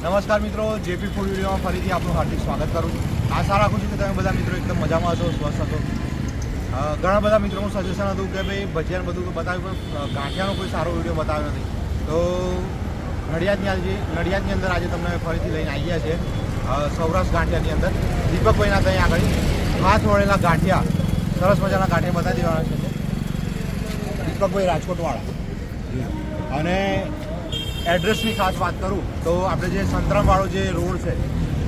નમસ્કાર મિત્રો, JP food વિડીયોમાં ફરીથી આપનું હાર્દિક સ્વાગત કરું છું. આશા રાખું છું કે તમે બધા મિત્રો એકદમ મજામાં હશો, સ્વસ્થ હતો ઘણા બધા મિત્રોનું સજેશન હતું કે ભાઈ ભજીયાને બધું બતાવ્યું, પણ ગાંઠિયાનો કોઈ સારો વીડિયો બતાવ્યો નથી. તો નડિયાદની આજે, નડિયાદની અંદર આજે તમને ફરીથી લઈને આવ્યા છે સૌરાષ્ટ્ર ગાંઠિયાની અંદર. દીપકભાઈના ત્યાં આગળ હાથ વળેલા ગાંઠિયા, સરસ મજાના ગાંઠિયા બતાવી દેવાના છે. દીપકભાઈ રાજકોટવાળા. અને એડ્રેસની ખાસ વાત કરું તો આપણે જે સંતરામવાળો જે રોડ છે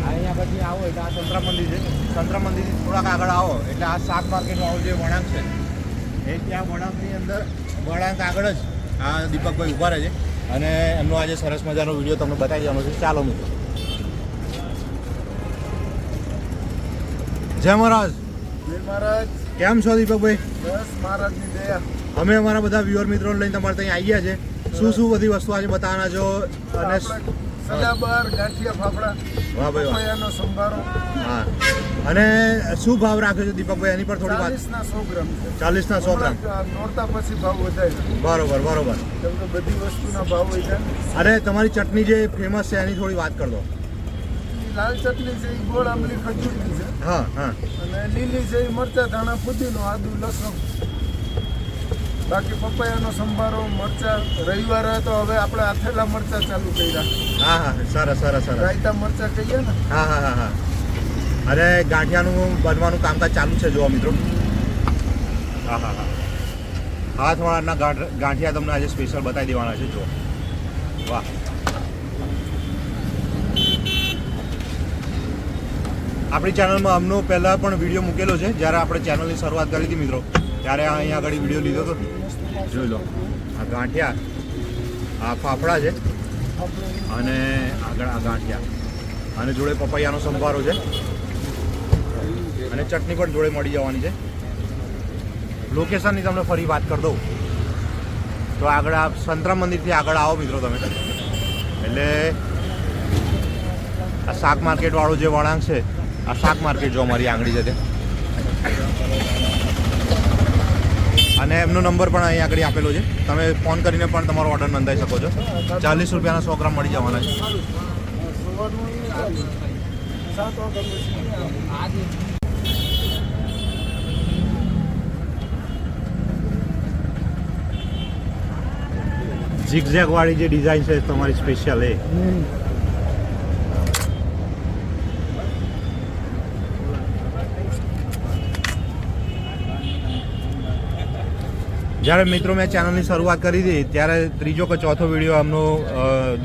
અહીંયા પછી આવો એટલે આ સંતરામ મંદિર છે. સંતરામ મંદિરથી થોડાક આગળ આવો એટલે આ શાક માર્કેટવાળો જે વળાંક છે એ ત્યાં વળાંકની અંદર વળાંક આગળ જ આ દીપકભાઈ ઊભા રહે છે. અને એમનો આજે સરસ મજાનો વીડિયો તમને બતાવી દેવાનો છે. ચાલો મિત્રો. જય મહારાજ. જય મહારાજ. કેમ છો દીપકભાઈ? બસ મહારાજની દયા. અમે અમારા બધા વ્યુઅર મિત્રો લઈને તમારે ત્યાં આવ્યા છે. શું શું બધી વસ્તુ આજે બતાવવાના છો? અને સલાબર ગાંઠિયા ફાફડા વાહ ભાઈ વાહ. પપૈયાનો સંભારો. હા. અને શું ભાવ રાખ્યો છે દીપકભાઈ? એની પર થોડી વાત. ચાલીસના સો ગ્રામ છે. ચાલીસના સો ગ્રામ. નોરતા પછી ભાવ વધાય બરોબર બરોબર. કેમ તો બધી વસ્તુના ભાવ વધ્યા. અને તમારી ચટણી જે ફેમસ છે એની થોડી વાત કરી દો લાલ ચટણી છે એ ગોળ આંબલી ખજૂરની છે. હા હા. અને લીલી છે એ મરચા ધાણા પુદીનો આદુ લસણ. બાકી પપૈયાનો સંભારો મરચા રવિવાર તો હવે આપણે આથેલા મરચા ચાલુ કર્યા. હા હા સરસ સરસ સરસ. રાયતા મરચા કહીએ ને? હા હા હા હા. અરે ગાંઠિયાનું બનવાનું કામકાજ ચાલુ છે જોવા મિત્રો. હા હા હા. હાથવાળાના ગાંઠ ગાંઠિયા તમને આજે સ્પેશિયલ બતાવી દેવાના છે જો વાહ. આપણી ચેનલમાં અમનો પહેલાં પણ વીડિયો મૂકેલો છે. જ્યારે આપણે ચેનલની શરૂઆત કરી હતી મિત્રો ત્યારે અહીંયા આગળ વીડિયો લીધો હતો જોઈ લો. આ ગાંઠિયા. આ ફાફડા છે. અને આગળ આ ગાંઠિયા. અને જોડે પપૈયાનો સંભારો છે. અને ચટણી પણ જોડે મળી જવાની છે. લોકેશનની તમને ફરી વાત કરી દઉં. તો આગળ આ સંતરામ મંદિરથી આગળ આવો મિત્રો તમે. એટલે આ શાક માર્કેટવાળો જે વળાંક છે, આ શાક માર્કેટ જો અમારી આંગળી છે અને એમનો નંબર પણ અહીં આગળ આપેલો છે. તમે ફોન કરીને પણ તમારો ઓર્ડર નોંધાઈ શકો છો. ચાલીસ રૂપિયાના સો ગ્રામ મળી જવાના છે. ઝિગઝેગ વાળી જે ડિઝાઇન છે, તમારી સ્પેશિયલ એ. જ્યારે મિત્રો મેં ચેનલની શરૂઆત કરી હતી, ત્યારે ત્રીજો કે ચોથો વીડિયો આમનો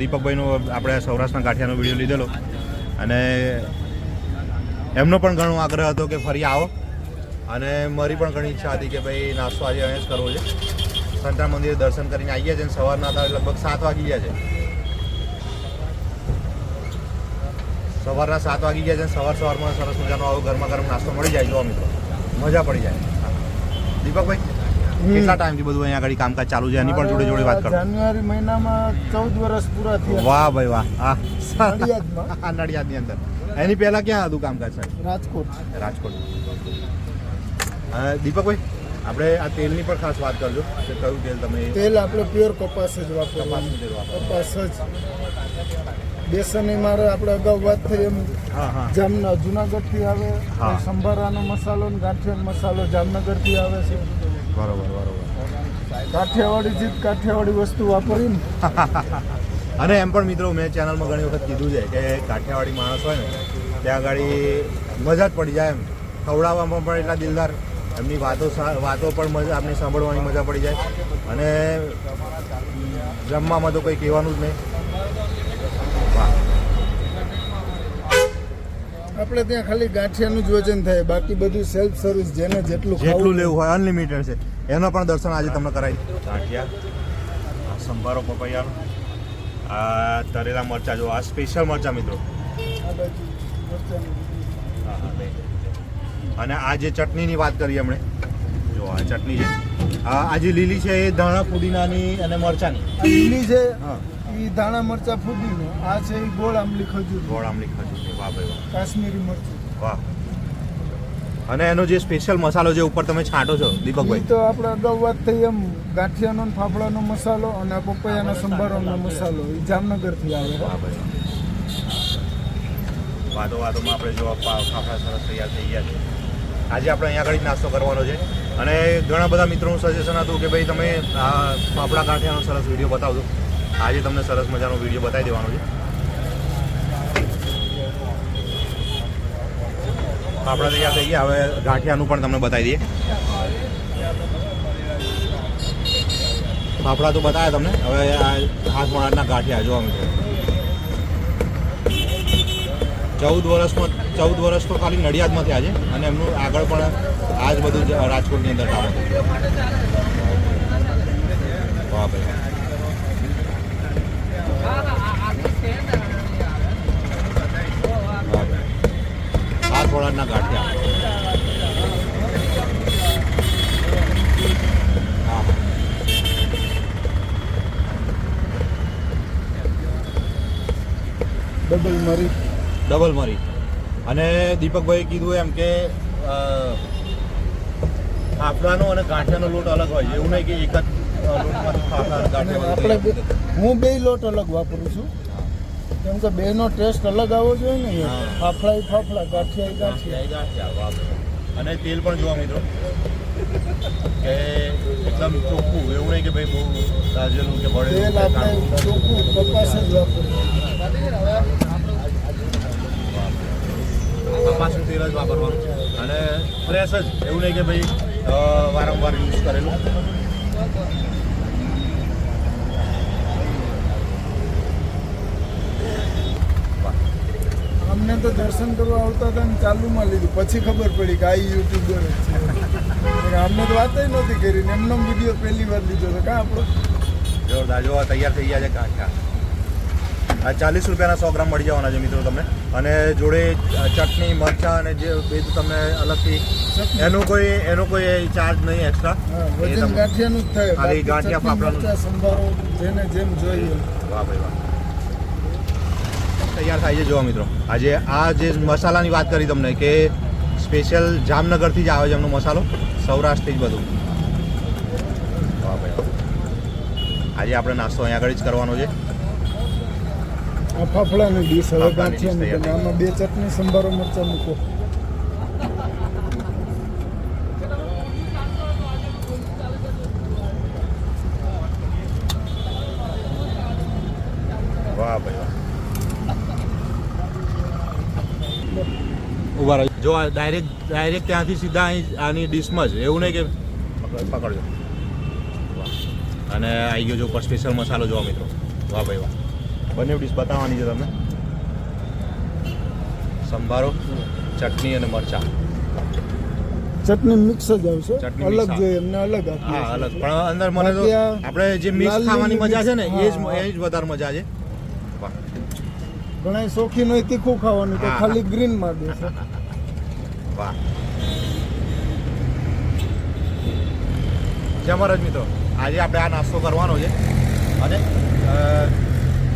દીપકભાઈનો આપણે સૌરાષ્ટ્રના ગાંઠિયાનો વીડિયો લીધેલો. અને એમનો પણ ઘણો આગ્રહ હતો કે ફરી આવો. અને મારી પણ ઘણી ઈચ્છા હતી કે ભાઈ નાસ્તો આજે અહીંયા જ કરવો છે. સંતરા મંદિરે દર્શન કરીને આવી ગયા છે અને સવારના તારે લગભગ સાત વાગી ગયા છે. સવારના સાત વાગી ગયા છે સવાર સવારમાં સરસ મજાનો આવો ગરમા ગરમ નાસ્તો મળી જાય, જોવા મિત્રો. મજા પડી જાય. દીપકભાઈ? કેટલા ટાઈમથી બધું અહીંયા આગળ કામકાજ ચાલુ છે? એની પણ જોડે જોડે વાત કરો. જાન્યુઆરી મહિનામાં ચૌદ વર્ષ પૂરા થયા. વાહ ભાઈ વાહ. આ. નડિયાદની અંદર. એની પહેલા ક્યાં હતું કામકાજ સાહેબ? રાજકોટ. રાજકોટ. દીપકભાઈ આપણે આ તેલની પણ ખાસ વાત કરજો કે કયું તેલ તમે તેલ આપણે પ્યોર કપાસ જ વાપરવાનું કપાસ જ બેસન એ મારે આપણે અગાઉ વાત થઈ એમ. હા હા. જામના જુનાગઢથી આવે સંભારાનો મસાલો ને ગાંઠિયાનો મસાલો જામનગરથી આવે છે. બરોબર બરોબર. કાઠિયાવાડી જીત કાઠિયાવાડી વસ્તુ વાપરીને. અને એમ પણ મિત્રો મેં ચેનલમાં ઘણી વખત કીધું છે કે કાઠિયાવાડી માણસ હોય ને ત્યાં આગળ મજા જ પડી જાય એમ. ખવડાવવામાં પણ એટલા દિલદાર એમની વાતો વાતો પણ મજા આપણે સાંભળવાની મજા પડી જાય. અને જમવામાં તો કંઈ કહેવાનું જ નહીં. આપણે ત્યાં ખાલી ગાંઠિયાનું જ વજન થાય. બાકી બધું સેલ્ફ સર્વિસ જેને જેટલું જેટલું લેવું હોય અનલિમિટેડ છે. એનો પણ દર્શન આજે તમને કરાવી ગાંઠિયા આ સંભારો પપૈયાનો આ તરેલા મરચા જો આ સ્પેશિયલ મરચા મિત્રો. અને આ જે ચટણીની વાત કરી હમણે જો આ ચટણી છે. આ આ જે લીલી છે એ ધાણા પુદીનાની અને મરચાની. લીલી છે? હા. એ ધાણા મરચા ફૂદીનો આ છે એ ગોળ આંબલી ખજૂર. ગોળ આમલી ખજૂર વાહ ભાઈ કાશ્મીરી મરચું. વાહ. વાહ અને એનો જે સ્પેશિયલ મસાલો જે ઉપર તમે છાંટો છો દીપકભાઈ? તો આપણે અગાઉ વાત થઈ એમ ગાંઠિયાનો ને ફાફડાનો મસાલો અને આ પપૈયાનો સંભારોનો મસાલો એ જામનગરથી આવે. વાહ ભાઈ વાહ. વાતો વાતોમાં આપણે જો ફાફડા સરસ તૈયાર થઈ ગયા છે. આજે આપણે અહીંયા આગળ નાસ્તો કરવાનો છે. અને ઘણા બધા મિત્રોનું સજેશન હતું કે ભાઈ તમે આ ફાફડા ગાંઠિયાનો સરસ વીડિયો બતાવજો. આજે તમને સરસ મજાનો વીડિયો બતાવી દેવાનો છે. આપણે તૈયાર થઈ ગયા. હવે ગાંઠિયાનું પણ તમને બતાવી દઈએ. ફાફડા તો બતાવ્યા તમને. હવે આ હાથ મોડાના ગાંઠિયા જોવા મળશે ચૌદ વર્ષમાં, ચૌદ વર્ષ તો ખાલી નડિયાદમાં થયા છે. અને એમનું આગળ પણ આ જ બધું રાજકોટની અંદર કામ હતું વાહ ભાઈ વાહ ભાઈ હાથ મોડાના ગાંઠિયા હા હા ડબલ મરી ડબલ મરી અને દીપકભાઈ કીધું એમ કે ફાફડાનો અને ગાંઠિયાનો લોટ અલગ હોય. એવું નહીં કે એક જ આપણે હું બે લોટ અલગ વાપરું છું. કેમ કે બેનો ટેસ્ટ અલગ આવવો જોઈએ ને. ફાફડા ફાફડા ગાંઠિયા. ગાંઠિયા ગાંઠિયા. અને તેલ પણ જોવા મિત્રો કે એકદમ ચોખ્ખું. એવું નહીં કે ભાઈ બહુ તાજેલું કે તેલ બળેલું કે આપણે ચોખ્ખું કપાસ જ વાપરીએ. કપાસનું તેલ જ વાપરવાનું અને ફ્રેશ જ એવું નહીં કે ભાઈ વારંવાર યુઝ કરેલું. અમને તો દર્શન કરવા આવતા હતા ને ચાલુમાં લીધું. પછી ખબર પડી કે આ યુટ્યુબર જ છે. અમને તો વાત નહોતી કરી ને એમનો વીડિયો પહેલી વાર લીધો હતો કાં આપણો? જોરદાર જોવા તૈયાર થઈ ગયા છે. ગાંઠિયા આ ચાલીસ રૂપિયાના સો ગ્રામ મળી જવાના છે મિત્રો તમને. અને જોડે ચટણી મરચા અને જે બધું તમને અલગથી એનું કોઈ એનો કોઈ ચાર્જ નહીં એક્સ્ટ્રા ગાંઠિયાનું જ થાય. ખાલી ગાંઠિયા ફાફડાનું. સંભારો જેને જેમ જોઈએ. વાહ ભાઈ વાહ. તૈયાર થાય છે જોવા મિત્રો. આજે આ જે મસાલાની વાત કરી તમને કે સ્પેશિયલ જામનગરથી જ આવે છે એમનો મસાલો સૌરાષ્ટ્રથી જ બધું. વાહ ભાઈ આજે આપણે નાસ્તો અહીંયા આગળ જ કરવાનો છે. આ ફાફડાની ડીશ હવે dish ગાંઠિયાની આમાં બે ચટણી સંભારો મરચા મૂકો. વાહ ભાઈ વાહ. ઊભા રહો. જો આ ડાયરેક્ટ ડાયરેક્ટ ત્યાંથી સીધા અહીં આની ડીશમાં જ. એવું નહીં કે પકડ- પકડજો. વાહ. અને આવી ગયો જો ઉપર સ્પેશિયલ મસાલો જોવા મિત્રો. વાહ ભાઈ વાહ. બંને ડીશ બતાવવાની છે તમને. સંભારો ચટણી અને મરચાં. ચટણી મિક્સ જ આવશે અલગ જોઈએ એમને અલગ હા અલગ. પણ અંદર મને તો આપણે જે મિક્સ ખાવાની મજા છે ને એ જ એ જ વધારે મજા છે. વાહ. ઘણા શોખીન હોય તીખું ખાવાનું તો ખાલી ગ્રીનમાં દેશે વાહ. જમરજ મિત્રો. આજે આપણે આ નાસ્તો કરવાનો છે. અને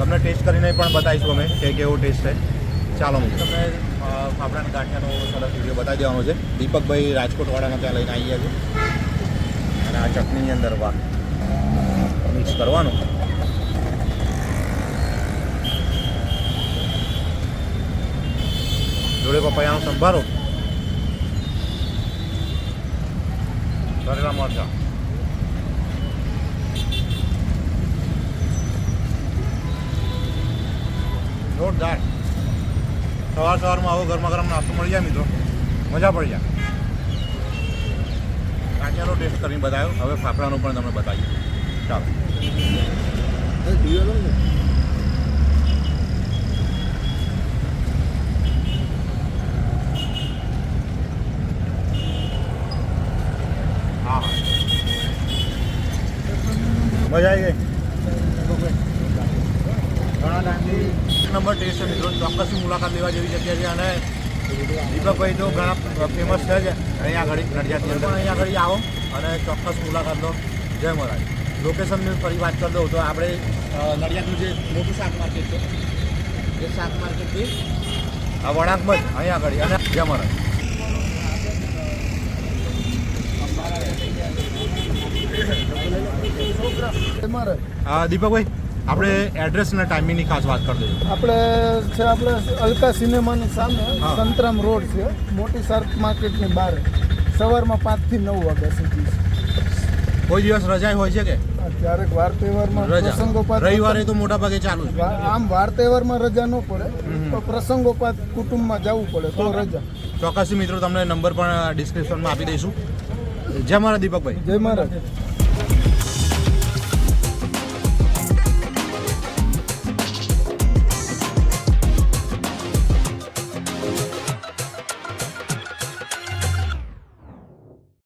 તમને ટેસ્ટ કરીને પણ બતાવીશું અમે કે કેવો ટેસ્ટ છે. ચાલો હું તમને ફાફડાના ગાંઠિયાનો સરસ વીડિયો બતાવી દેવાનો છે. દીપકભાઈ રાજકોટવાળાના ત્યાં લઈને આવી ગયા છે. અને આ ચટણીની અંદર વાહ મિક્સ કરવાનું. જોડે પપૈયાનો સંભારો. કરેલા મરચા. જોરદાર. સવાર સવારમાં આવો ગરમા ગરમ નાસ્તો મળી જાય મિત્રો. મજા પડી જાય. કાંચાનો ટેસ્ટ કરીને બતાવ્યો. હવે ફાફડાનો પણ તમને બતાવીએ. ચાલો. મજા આવી ગઈ ઘણા ટાઈમથી નંબર ટેસ્ટ છે મિત્રો. ચોક્કસની મુલાકાત લેવા જેવી જગ્યા છે અને દીપકભાઈ તો ઘણા ફેમસ છે જ. અહીંયા આગળ નડિયાદની પણ અહીંયા આગળ આવો અને ચોક્કસ મુલાકાત લો. જય મહારાજ લોકેશનની ફરી વાત કરી દઉં તો આપણે નડિયાદનું જે મોટું શાક માર્કેટ છે એ શાક માર્કેટથી આ વળાંકમાં જ અહીંયા આગળ. અને જય મહારાજ દીપકભાઈ. આપણે એડ્રેસ અને ટાઈમિંગની ખાસ વાત કરી દઈએ. આપણે છે આપણે અલકા સિનેમાની સામે સંતરામ રોડ છે. મોટી સર્ક માર્કેટની બહાર. સવારમાં પાંચથી નવ વાગ્યા સુધી. છે. કોઈ દિવસ રજા હોય છે કે? ક્યારેક વાર તહેવારમાં રજા. પ્રસંગોપાત રવિવારે તો મોટા ભાગે ચાલુ છે આમ વાર તહેવારમાં રજા ન પડે. તો પ્રસંગોપાત કુટુંબમાં જવું પડે તો રજા. ચોક્કસથી મિત્રો તમને નંબર પણ ડિસ્ક્રિપ્શનમાં આપી દઈશું. જય મારા દીપકભાઈ. જય મહારાજ.